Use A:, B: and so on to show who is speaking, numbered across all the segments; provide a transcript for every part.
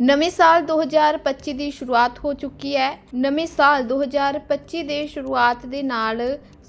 A: ਨਵੇਂ ਸਾਲ 2025 ਦੀ ਸ਼ੁਰੂਆਤ ਹੋ ਚੁੱਕੀ ਹੈ। ਨਵੇਂ ਸਾਲ 2025 ਦੇ ਸ਼ੁਰੂਆਤ ਦੇ ਨਾਲ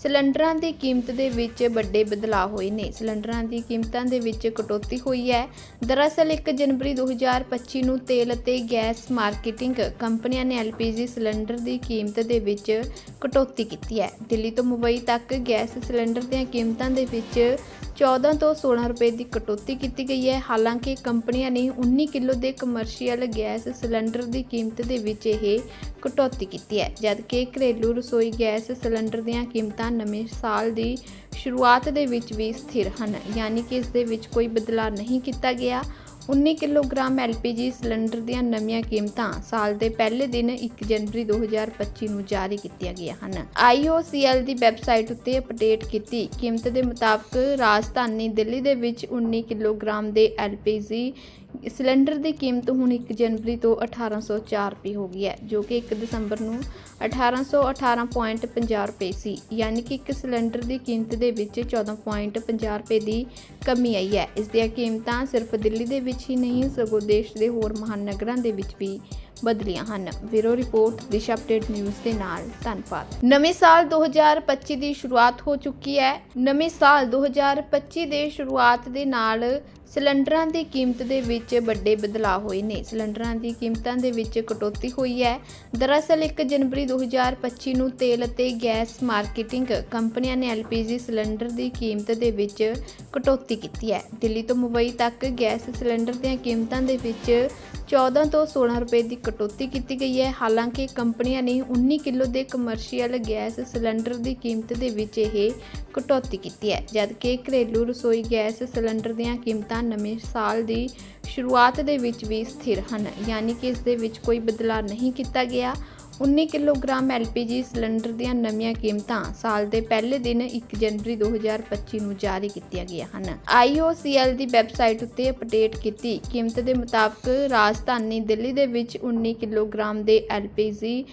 A: ਸਿਲੰਡਰਾਂ ਦੀ ਕੀਮਤ ਦੇ ਵਿੱਚ ਵੱਡੇ ਬਦਲਾਅ ਹੋਏ ਨੇ। ਸਿਲੰਡਰਾਂ ਦੀ ਕੀਮਤਾਂ ਦੇ ਵਿੱਚ ਕਟੌਤੀ ਹੋਈ ਹੈ। ਦਰਅਸਲ 1 ਜਨਵਰੀ 2025 ਨੂੰ ਤੇਲ ਅਤੇ ਗੈਸ ਮਾਰਕੀਟਿੰਗ ਕੰਪਨੀਆਂ ਨੇ LPG ਸਿਲੰਡਰ ਦੀ ਕੀਮਤ ਦੇ ਵਿੱਚ ਕਟੌਤੀ ਕੀਤੀ ਹੈ। ਦਿੱਲੀ ਤੋਂ ਮੁੰਬਈ ਤੱਕ ਗੈਸ ਸਿਲੰਡਰ ਦੀਆਂ ਕੀਮਤਾਂ ਦੇ ਵਿੱਚ 14 ਤੋਂ 16 ਰੁਪਏ ਦੀ ਕਟੌਤੀ ਕੀਤੀ ਗਈ ਹੈ। ਹਾਲਾਂਕਿ ਕੰਪਨੀਆਂ ਨੇ 19 ਕਿਲੋ ਦੇ ਕਮਰਸ਼ੀਅਲ ਗੈਸ ਸਿਲੰਡਰ ਦੀ ਕੀਮਤ ਦੇ ਵਿੱਚ ਇਹ ਕਟੌਤੀ ਕੀਤੀ ਹੈ। ਜਦਕਿ ਘਰੇਲੂ ਰਸੋਈ ਗੈਸ ਸਿਲੰਡਰ ਦੀਆਂ ਕੀਮਤਾਂ ਨਵੇਂ ਸਾਲ ਦੀ ਸ਼ੁਰੂਆਤ ਦੇ ਵਿੱਚ ਵੀ ਸਥਿਰ ਹਨ, ਯਾਨੀ ਕਿ ਇਸ ਦੇ ਵਿੱਚ ਕੋਈ ਬਦਲਾਅ ਨਹੀਂ ਕੀਤਾ ਗਿਆ। 19 ਕਿਲੋਗ੍ਰਾਮ LPG ਸਿਲੰਡਰ ਦੀਆਂ ਨਵੀਆਂ ਕੀਮਤਾਂ ਸਾਲ ਦੇ ਪਹਿਲੇ ਦਿਨ 1 ਜਨਵਰੀ 2025 ਨੂੰ ਜਾਰੀ ਕੀਤੀਆਂ ਗਈਆਂ ਹਨ। IOCL ਦੀ ਵੈਬਸਾਈਟ ਉੱਤੇ ਅਪਡੇਟ ਕੀਤੀ ਕੀਮਤ ਦੇ ਮੁਤਾਬਕ ਰਾਜਧਾਨੀ ਦਿੱਲੀ ਦੇ ਵਿੱਚ 19 ਕਿਲੋਗ੍ਰਾਮ ਦੇ LPG ਸਿਲੰਡਰ ਦੀ ਕੀਮਤ ਹੁਣ 1 ਜਨਵਰੀ ਤੋਂ 1804 ਰੁਪਏ ਹੋ ਗਈ ਹੈ, ਜੋ ਕਿ 1 ਦਸੰਬਰ ਨੂੰ 1818.50 ਰੁਪਏ ਸੀ, ਯਾਨੀ ਕਿ ਇੱਕ ਸਿਲੰਡਰ ਦੀ ਕੀਮਤ ਦੇ ਵਿੱਚ 14.50 ਰੁਪਏ ਦੀ ਕਮੀ ਆਈ ਹੈ। ਇਸ ਦੀਆਂ ਕੀਮਤਾਂ ਸਿਰਫ ਦਿੱਲੀ ਦੇ ਵਿੱਚ ਹੀ ਨਹੀਂ, ਸਗੋਂ ਦੇਸ਼ ਦੇ ਹੋਰ ਮਹਾਨਗਰਾਂ ਦੇ ਵਿੱਚ ਵੀ ਬਦਲੀਆਂ ਹਨ। ਵੀਰੋ ਰਿਪੋਰਟ, ਦਿਸ਼ਾ ਅਪਡੇਟ ਨਿਊਜ਼ ਦੇ ਨਾਲ, ਧੰਨਵਾਦ। ਨਵੇਂ ਸਾਲ 2025 ਦੀ ਸ਼ੁਰੂਆਤ ਹੋ ਚੁੱਕੀ ਹੈ। ਨਵੇਂ ਸਾਲ 2025 ਦੇ ਸ਼ੁਰੂਆਤ ਦੇ ਨਾਲ ਸਿਲੰਡਰਾਂ ਦੀ ਕੀਮਤ ਦੇ ਵਿੱਚ ਵੱਡੇ ਬਦਲਾਅ ਹੋਏ ਨੇ। ਸਿਲੰਡਰਾਂ ਦੀ ਕੀਮਤਾਂ ਦੇ ਵਿੱਚ ਕਟੌਤੀ ਹੋਈ ਹੈ। ਦਰਅਸਲ 1 ਜਨਵਰੀ 2025 ਨੂੰ ਤੇਲ ਅਤੇ ਗੈਸ ਮਾਰਕੀਟਿੰਗ ਕੰਪਨੀਆਂ ਨੇ LPG ਸਿਲੰਡਰ ਦੀ ਕੀਮਤ ਦੇ ਵਿੱਚ ਕਟੌਤੀ ਕੀਤੀ ਹੈ। ਦਿੱਲੀ ਤੋਂ ਮੁੰਬਈ ਤੱਕ ਗੈਸ ਸਿਲੰਡਰ ਦੀਆਂ ਕੀਮਤਾਂ ਦੇ ਵਿੱਚ 14 ਤੋਂ 16 ਰੁਪਏ ਦੀ ਕਟੌਤੀ ਕੀਤੀ ਗਈ ਹੈ। ਹਾਲਾਂਕਿ ਕੰਪਨੀਆਂ ਨੇ 19 ਕਿਲੋ ਦੇ ਕਮਰਸ਼ੀਅਲ ਗੈਸ ਸਿਲੰਡਰ ਦੀ ਕੀਮਤ ਦੇ ਵਿੱਚ ਇਹ ਕਟੌਤੀ ਕੀਤੀ ਹੈ। ਜਦਕਿ ਘਰੇਲੂ ਰਸੋਈ ਗੈਸ ਸਿਲੰਡਰ ਦੀਆਂ ਕੀਮਤਾਂ ਨਵੇਂ ਸਾਲ ਦੀ ਸ਼ੁਰੂਆਤ ਦੇ ਵਿੱਚ ਵੀ ਸਥਿਰ ਹਨ, ਯਾਨੀ ਕਿ ਇਸ ਦੇ ਵਿੱਚ ਕੋਈ ਬਦਲਾਅ ਨਹੀਂ ਕੀਤਾ ਗਿਆ। 19 ਕਿਲੋਗ੍ਰਾਮ LPG ਸਿਲੰਡਰ ਦੀਆਂ ਨਵੀਆਂ ਕੀਮਤਾਂ ਸਾਲ ਦੇ ਪਹਿਲੇ ਦਿਨ 1 ਜਨਵਰੀ 2025 ਨੂੰ ਜਾਰੀ ਕੀਤੀਆਂ ਗਈਆਂ ਹਨ। IOCL ਦੀ ਵੈਬਸਾਈਟ ਉੱਤੇ ਅਪਡੇਟ ਕੀਤੀ ਕੀਮਤ ਦੇ ਮੁਤਾਬਕ ਰਾਜਧਾਨੀ ਦਿੱਲੀ ਦੇ ਵਿੱਚ 19 ਕਿਲੋਗ੍ਰਾਮ ਦੇ LPG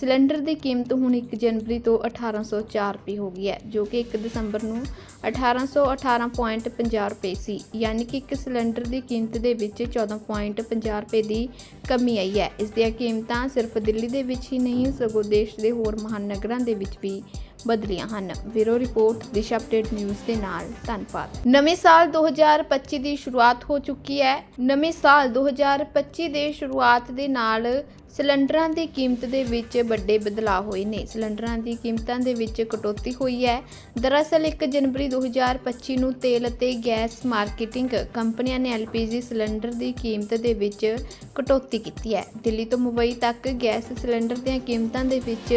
A: ਸਿਲੰਡਰ ਦੀ ਕੀਮਤ ਹੁਣ 1 ਜਨਵਰੀ ਤੋਂ 1804 ਰੁਪਏ ਹੋ ਗਈ ਹੈ, ਜੋ ਕਿ 1 ਦਸੰਬਰ ਨੂੰ 1818.50 ਰੁਪਏ ਸੀ, ਯਾਨੀ ਕਿ ਇੱਕ ਸਿਲੰਡਰ ਦੀ ਕੀਮਤ ਦੇ ਵਿੱਚ 14.50 ਰੁਪਏ ਦੀ ਕਮੀ ਆਈ ਹੈ। ਇਸ ਦੀਆਂ ਕੀਮਤਾਂ ਸਿਰਫ ਦਿੱਲੀ ਦੇ ਵਿੱਚ ਹੀ ਨਹੀਂ, ਸਗੋਂ ਦੇਸ਼ ਦੇ ਹੋਰ ਮਹਾਨਗਰਾਂ ਦੇ ਵਿੱਚ ਵੀ ਬਦਲੀਆਂ ਹਨ। ਵੀਰੋ ਰਿਪੋਰਟ, ਦਿਸ਼ਾ ਅਪਡੇਟ ਨਿਊਜ਼ ਦੇ ਨਾਲ, ਧੰਨਵਾਦ। ਨਵੇਂ ਸਾਲ 2025 ਦੀ ਸ਼ੁਰੂਆਤ ਹੋ ਚੁੱਕੀ ਹੈ। ਨਵੇਂ ਸਾਲ 2025 ਦੇ ਸ਼ੁਰੂਆਤ ਦੇ ਨਾਲ ਸਿਲੰਡਰਾਂ ਦੀ ਕੀਮਤ ਦੇ ਵਿੱਚ ਵੱਡੇ ਬਦਲਾਅ ਹੋਏ ਨੇ। ਸਿਲੰਡਰਾਂ ਦੀ ਕੀਮਤਾਂ ਦੇ ਵਿੱਚ ਕਟੌਤੀ ਹੋਈ ਹੈ। ਦਰਅਸਲ 1 ਜਨਵਰੀ 2025 ਨੂੰ ਤੇਲ ਅਤੇ ਗੈਸ ਮਾਰਕੀਟਿੰਗ ਕੰਪਨੀਆਂ ਨੇ LPG ਸਿਲੰਡਰ ਦੀ ਕੀਮਤ ਦੇ ਵਿੱਚ ਕਟੌਤੀ ਕੀਤੀ ਹੈ। ਦਿੱਲੀ ਤੋਂ ਮੁੰਬਈ ਤੱਕ ਗੈਸ ਸਿਲੰਡਰ ਦੀਆਂ ਕੀਮਤਾਂ ਦੇ ਵਿੱਚ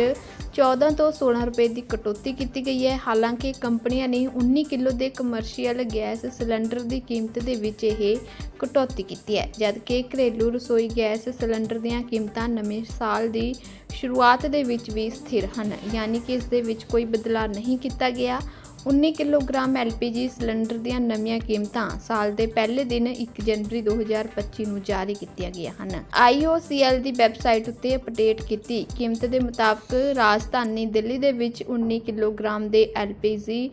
A: 14 ਤੋਂ 16 ਰੁਪਏ ਦੀ ਕਟੌਤੀ ਕੀਤੀ ਗਈ ਹੈ। ਹਾਲਾਂਕਿ ਕੰਪਨੀਆਂ ਨੇ 19 ਕਿਲੋ ਦੇ ਕਮਰਸ਼ੀਅਲ ਗੈਸ ਸਿਲੰਡਰ ਦੀ ਕੀਮਤ ਦੇ ਵਿੱਚ ਇਹ ਕਟੌਤੀ ਕੀਤੀ ਹੈ। ਜਦਕਿ ਘਰੇਲੂ ਰਸੋਈ ਗੈਸ ਸਿਲੰਡਰ ਦੀਆਂ ਕੀਮਤਾਂ ਨਵੇਂ ਸਾਲ ਦੀ ਸ਼ੁਰੂਆਤ ਦੇ ਵਿੱਚ ਵੀ ਸਥਿਰ ਹਨ, ਯਾਨੀ ਕਿ ਇਸ ਦੇ ਵਿੱਚ ਕੋਈ ਬਦਲਾਅ ਨਹੀਂ ਕੀਤਾ ਗਿਆ। 19 ਕਿਲੋਗ੍ਰਾਮ LPG ਸਿਲੰਡਰ ਦੀਆਂ ਨਵੀਆਂ ਕੀਮਤਾਂ ਸਾਲ ਦੇ ਪਹਿਲੇ ਦਿਨ 1 ਜਨਵਰੀ 2025 ਨੂੰ ਜਾਰੀ ਕੀਤੀਆਂ ਗਈਆਂ ਹਨ। IOCL ਦੀ ਵੈਬਸਾਈਟ ਉੱਤੇ ਅਪਡੇਟ ਕੀਤੀ ਕੀਮਤ ਦੇ ਮੁਤਾਬਕ ਰਾਜਧਾਨੀ ਦਿੱਲੀ ਦੇ ਵਿੱਚ 19 ਕਿਲੋਗ੍ਰਾਮ ਦੇ LPG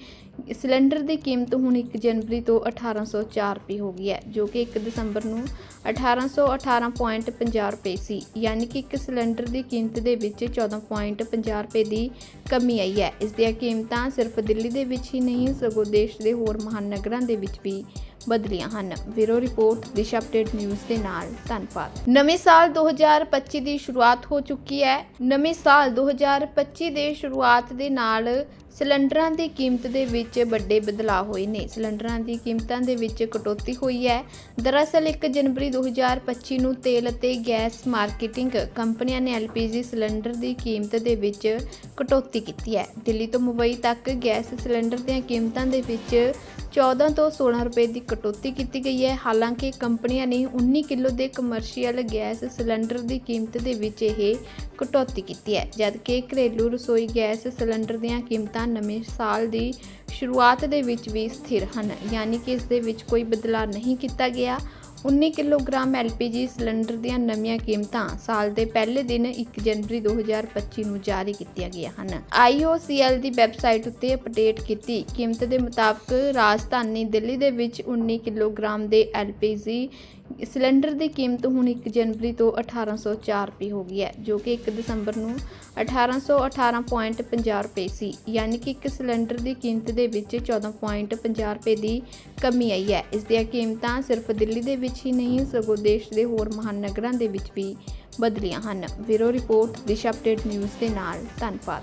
A: ਸਿਲੰਡਰ ਦੀ ਕੀਮਤ ਹੁਣ 1 ਜਨਵਰੀ ਤੋਂ 1804 ਰੁਪਏ ਹੋ ਗਈ ਹੈ, ਜੋ ਕਿ 1 ਦਸੰਬਰ ਨੂੰ 1818.50 ਰੁਪਏ ਸੀ, ਯਾਨੀ ਕਿ ਇੱਕ ਸਿਲੰਡਰ ਦੀ ਕੀਮਤ ਦੇ ਵਿੱਚ 14.50 ਰੁਪਏ ਦੀ ਕਮੀ ਆਈ ਹੈ। ਇਸ ਦੀਆਂ ਕੀਮਤਾਂ ਸਿਰਫ ਦਿੱਲੀ ਦੇ ਵਿੱਚ ਹੀ ਨਹੀਂ, ਸਗੋਂ ਦੇਸ਼ ਦੇ ਹੋਰ ਮਹਾਨਗਰਾਂ ਦੇ ਵਿੱਚ ਵੀ ਬਦਲੀਆਂ ਹਨ। Bureau report, Disha update news ਦੇ ਨਾਲ ਧੰਨਵਾਦ। ਨਵੇਂ ਸਾਲ 2025 ਦੀ ਸ਼ੁਰੂਆਤ ਹੋ ਚੁੱਕੀ ਹੈ। ਨਵੇਂ ਸਾਲ 2025 ਦੇ ਸ਼ੁਰੂਆਤ ਦੇ ਨਾਲ ਸਿਲੰਡਰਾਂ ਦੀ ਕੀਮਤ ਦੇ ਵਿੱਚ ਵੱਡੇ ਬਦਲਾਅ ਹੋਏ ਨੇ। ਸਿਲੰਡਰਾਂ ਦੀ ਕੀਮਤਾਂ ਦੇ ਵਿੱਚ ਕਟੌਤੀ ਹੋਈ ਹੈ। ਦਰਅਸਲ 1 ਜਨਵਰੀ 2025 ਨੂੰ ਤੇਲ ਅਤੇ ਗੈਸ ਮਾਰਕੀਟਿੰਗ ਕੰਪਨੀਆਂ ਨੇ LPG ਸਿਲੰਡਰ ਦੀ ਕੀਮਤ ਦੇ ਵਿੱਚ ਕਟੌਤੀ ਕੀਤੀ ਹੈ। ਦਿੱਲੀ ਤੋਂ ਮੁੰਬਈ ਤੱਕ ਗੈਸ ਸਿਲੰਡਰ ਦੀਆਂ ਕੀਮਤਾਂ ਦੇ ਵਿੱਚ 14 ਤੋਂ 16 ਰੁਪਏ ਦੀ ਕਟੌਤੀ ਕੀਤੀ ਗਈ ਹੈ। ਹਾਲਾਂਕਿ ਕੰਪਨੀਆਂ ਨੇ 19 ਕਿਲੋ ਦੇ ਕਮਰਸ਼ੀਅਲ ਗੈਸ ਸਿਲੰਡਰ ਦੀ ਕੀਮਤ ਦੇ ਵਿੱਚ ਇਹ ਕਟੌਤੀ ਕੀਤੀ ਹੈ, ਜਦਕਿ ਘਰੇਲੂ ਰਸੋਈ ਗੈਸ ਸਿਲੰਡਰ ਦੀਆਂ ਕੀਮਤਾਂ ਨਵੇਂ ਸਾਲ ਦੀ ਸ਼ੁਰੂਆਤ ਦੇ ਵਿੱਚ ਵੀ ਸਥਿਰ ਹਨ, ਯਾਨੀ ਕਿ ਇਸ ਦੇ ਵਿੱਚ ਕੋਈ ਬਦਲਾਅ ਨਹੀਂ ਕੀਤਾ ਗਿਆ। 19 ਕਿਲੋਗ੍ਰਾਮ LPG ਸਿਲੰਡਰ ਦੀਆਂ ਨਵੀਆਂ ਕੀਮਤਾਂ ਸਾਲ ਦੇ ਪਹਿਲੇ ਦਿਨ 1 ਜਨਵਰੀ 2025 ਨੂੰ ਜਾਰੀ ਕੀਤੀਆਂ ਗਈਆਂ ਹਨ। IOCL ਦੀ ਵੈਬਸਾਈਟ ਉੱਤੇ ਅਪਡੇਟ ਕੀਤੀ ਕੀਮਤ ਦੇ ਮੁਤਾਬਕ ਰਾਜਧਾਨੀ ਦਿੱਲੀ ਦੇ ਵਿੱਚ 19 ਕਿਲੋਗ੍ਰਾਮ ਦੇ LPG ਸਿਲੰਡਰ ਦੀ ਕੀਮਤ ਹੁਣ 1 ਜਨਵਰੀ ਤੋਂ 1804 ਰੁਪਏ ਹੋ ਗਈ ਹੈ, ਜੋ ਕਿ 1 ਦਸੰਬਰ ਨੂੰ 1818.50 ਰੁਪਏ ਸੀ, ਯਾਨੀ ਕਿ ਇੱਕ ਸਿਲੰਡਰ ਦੀ ਕੀਮਤ ਦੇ ਵਿੱਚ 14.50 ਰੁਪਏ ਦੀ ਕਮੀ ਆਈ ਹੈ। ਇਸ ਦੀਆਂ ਕੀਮਤਾਂ ਸਿਰਫ ਦਿੱਲੀ ਦੇ ਵਿੱਚ ਹੀ ਨਹੀਂ, ਸਗੋਂ ਦੇਸ਼ ਦੇ ਹੋਰ ਮਹਾਨਗਰਾਂ ਦੇ ਵਿੱਚ ਵੀ ਬਦਲੀਆਂ ਹਨ। Bureau report, Disha update news ਦੇ ਨਾਲ, ਧੰਨਵਾਦ।